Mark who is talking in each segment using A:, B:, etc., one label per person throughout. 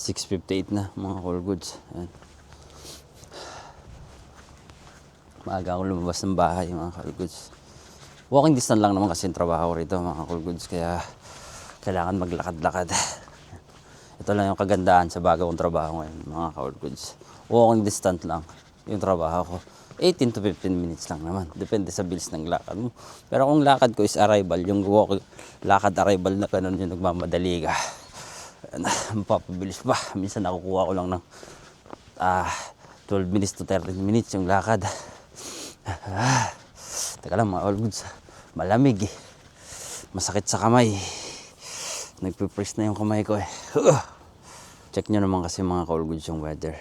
A: 6.58 na mga call goods. Ayan. Maaga ako lumabas ng bahay mga call goods. Walking distance lang naman kasi yung trabaho rito mga call goods. Kaya kailangan maglakad-lakad. Ito lang yung kagandaan sa bago kong trabaho ngayon mga call goods. Walking distance lang yung trabaho ko. 18 to 15 minutes lang naman. Depende sa bilis ng lakad mo. Pero kung lakad ko is arrival, yung walk, lakad arrival na ganun yung nagmamadali ka. Ano, mapapabilis pa. Minsan nakukuha ko lang ng ah, 12 minutes to 13 minutes yung lakad. Ah, teka lang mga all goods. Malamig eh. Masakit sa kamay. Nagpipress na yung kamay ko eh. Check nyo naman kasi mga call goods yung weather.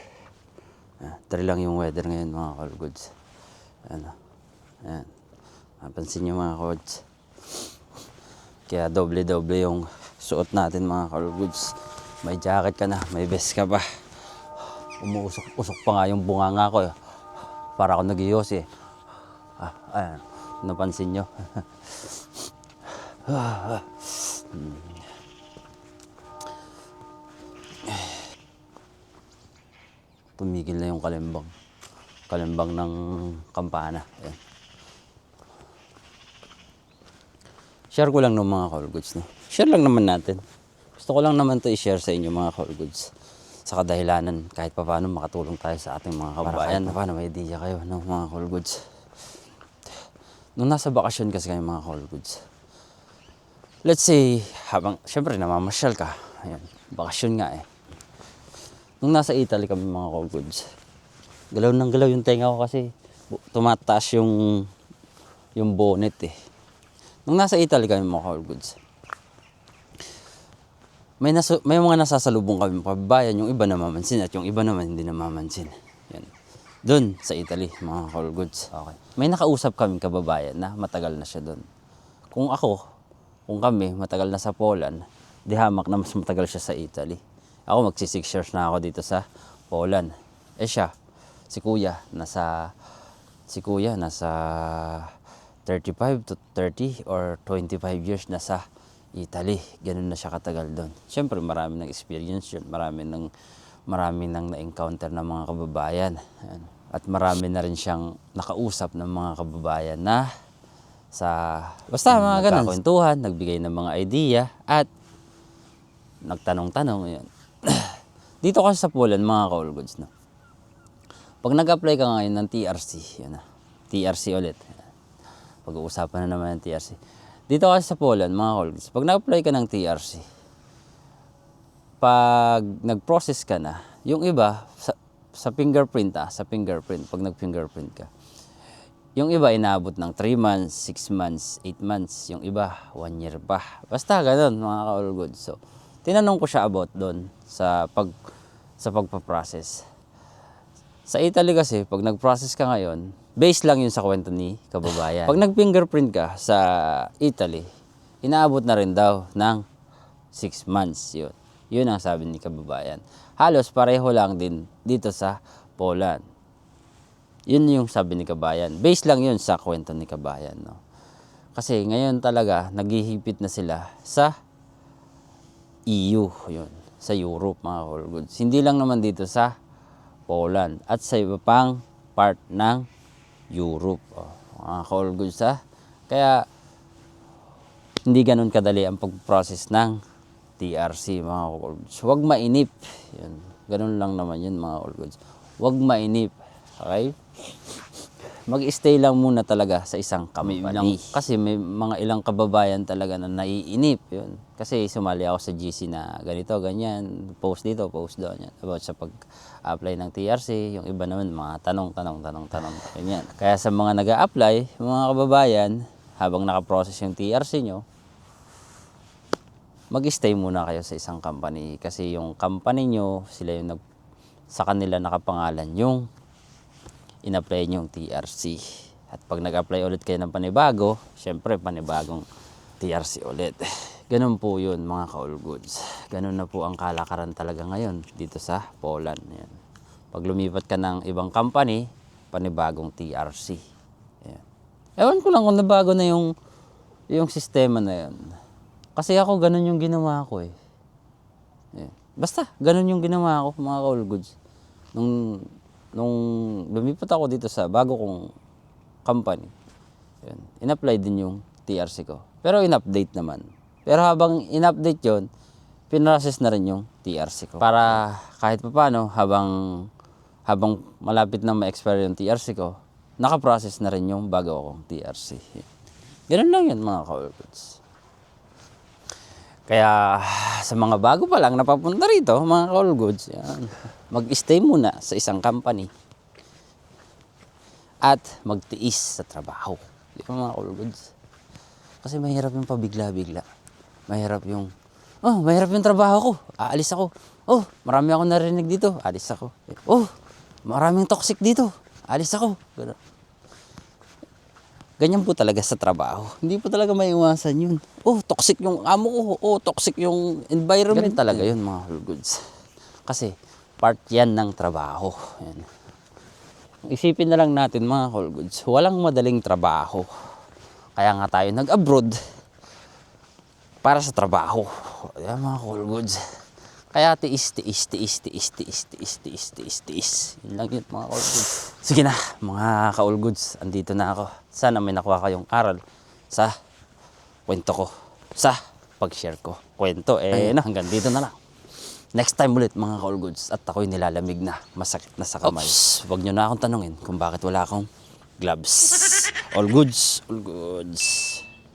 A: Ah, lang yung weather ngayon mga call goods. Ano. Ayan. Mapansin nyo mga coach. Kaya doble-doble yung suot natin mga call goods. May jacket ka na, may vest ka pa. Umuusok-usok pa nga yung bunganga ko. eh. Para ako nag eh. Ah, ayan. Napansin nyo. Tumigil na yung kalimbang. Kalimbang ng kampana. Ayan. Share ko lang ng mga call goods. No? Share lang naman natin. Gusto ko lang naman to i-share sa inyo mga call goods. Sa kadahilanan kahit pa paano makatulong tayo sa ating mga kababayan. Para paano may idea kayo ng mga call goods. Nung nasa bakasyon kasi kayo mga call goods. Let's say, habang, syempre namamasyal ka. Ayan, bakasyon nga eh. Nung nasa Italy kami mga call goods, galaw ng galaw yung tenga ko kasi tumataas yung yung bonnet eh. Nung nasa Italy kami mga call goods, may, nasu- may mga nasasalubong kami kababayan, yung iba namamansin at yung iba naman hindi namamansin. Yan. Doon sa Italy, mga call goods. Okay. May nakausap kami kababayan na matagal na siya doon. Kung ako, kung kami, matagal na sa Poland, di hamak na mas matagal siya sa Italy. Ako magsi 6 years na ako dito sa Poland. Eh siya, si kuya, nasa, si kuya, nasa 35 to 30 or 25 years na sa Italy. Ganun na siya katagal doon. Siyempre, marami ng experience yun. Marami ng, marami ng na-encounter ng mga kababayan. Ayan. At marami na rin siyang nakausap ng mga kababayan na sa basta mga ganun kwentuhan, nagbigay ng mga idea at nagtanong-tanong yun. Dito kasi sa Poland mga call goods no. Pag nag-apply ka ngayon ng TRC, yun na. TRC ulit. Pag-uusapan na naman ng TRC. Dito kasi sa Poland mga goods, pag nag-apply ka ng TRC, pag nag-process ka na, yung iba sa, sa fingerprint ah, sa fingerprint, pag nag-fingerprint ka, yung iba inaabot ng 3 months, 6 months, 8 months. Yung iba, 1 year pa. Basta ganun mga ka-all good. So, tinanong ko siya about doon sa pag sa pagpa-process. Sa Italy kasi, pag nag-process ka ngayon, base lang yun sa kwento ni kababayan. Pag nag-fingerprint ka sa Italy, inaabot na rin daw ng 6 months yun. Yun ang sabi ni kababayan. Halos pareho lang din dito sa Poland. Yun yung sabi ni Kabayan. Base lang yun sa kwento ni Kabayan. No? Kasi ngayon talaga, naghihipit na sila sa EU. Yun, sa Europe, mga all goods. Hindi lang naman dito sa Poland at sa iba pang part ng Europe. Oh, mga all goods ha. Kaya, hindi ganun kadali ang pag-process ng TRC, mga all goods. Huwag mainip. Yun. Ganun lang naman yun, mga all goods. Huwag mainip. Okay? Mag-stay lang muna talaga sa isang company. kasi may mga ilang kababayan talaga na naiinip yun. Kasi sumali ako sa GC na ganito, ganyan, post dito, post doon. Yan. About sa pag-apply ng TRC, yung iba naman mga tanong, tanong, tanong, tanong, ganyan. Kaya sa mga nag apply mga kababayan, habang nakaprocess yung TRC nyo, mag-stay muna kayo sa isang company. Kasi yung company nyo, sila yung nag, sa kanila nakapangalan yung in-apply nyo yung TRC. At pag nag-apply ulit kayo ng panibago, syempre panibagong TRC ulit. Ganun po yun mga ka-all goods. Ganun na po ang kalakaran talaga ngayon dito sa Poland. Yan. Pag lumipat ka ng ibang company, panibagong TRC. Yan. Ewan ko lang kung nabago na yung, yung sistema na yan. Kasi ako ganun yung ginawa ko eh. Yan. Basta, ganun yung ginawa ko mga ka-all goods. Nung, nung lumipat ako dito sa bago kong company, yun, in-apply din yung TRC ko. Pero in-update naman. Pero habang in-update yon pinrocess na rin yung TRC ko. Para kahit pa paano, habang, habang malapit na ma-expire yung TRC ko, nakaprocess na rin yung bago akong TRC. Ganun lang yun mga goods. Kaya sa mga bago pa lang napapunta rito, mga ka-all goods, yan, mag-stay muna sa isang company at magtiis sa trabaho. Di ba mga ka-all goods? Kasi mahirap yung pabigla-bigla. Mahirap yung, oh, mahirap yung trabaho ko. Aalis ako. Oh, marami ako narinig dito. Alis ako. Oh, maraming toxic dito. Alis ako. Ganun. Ganyan po talaga sa trabaho. Hindi po talaga maiwasan yun. Oh, toxic yung amo ko. Oh, toxic yung environment. Ganun talaga yun mga whole goods. Kasi part yan ng trabaho. Yan. Isipin na lang natin mga whole goods, walang madaling trabaho. Kaya nga tayo nag-abroad para sa trabaho. Yan mga whole goods. Kaya tiis, tiis, tiis, tiis, tiis, tiis, tiis, tiis, tiis. Yun lang yun mga ka-all goods. Sige na, mga ka-all goods, andito na ako. Sana may nakuha kayong aral sa kwento ko. Sa pag-share ko. Kwento, eh, na, hanggang dito na lang. Next time ulit mga ka-all goods at ako'y nilalamig na, masakit na sa kamay. Oops, wag nyo na akong tanungin kung bakit wala akong gloves. All goods, all goods.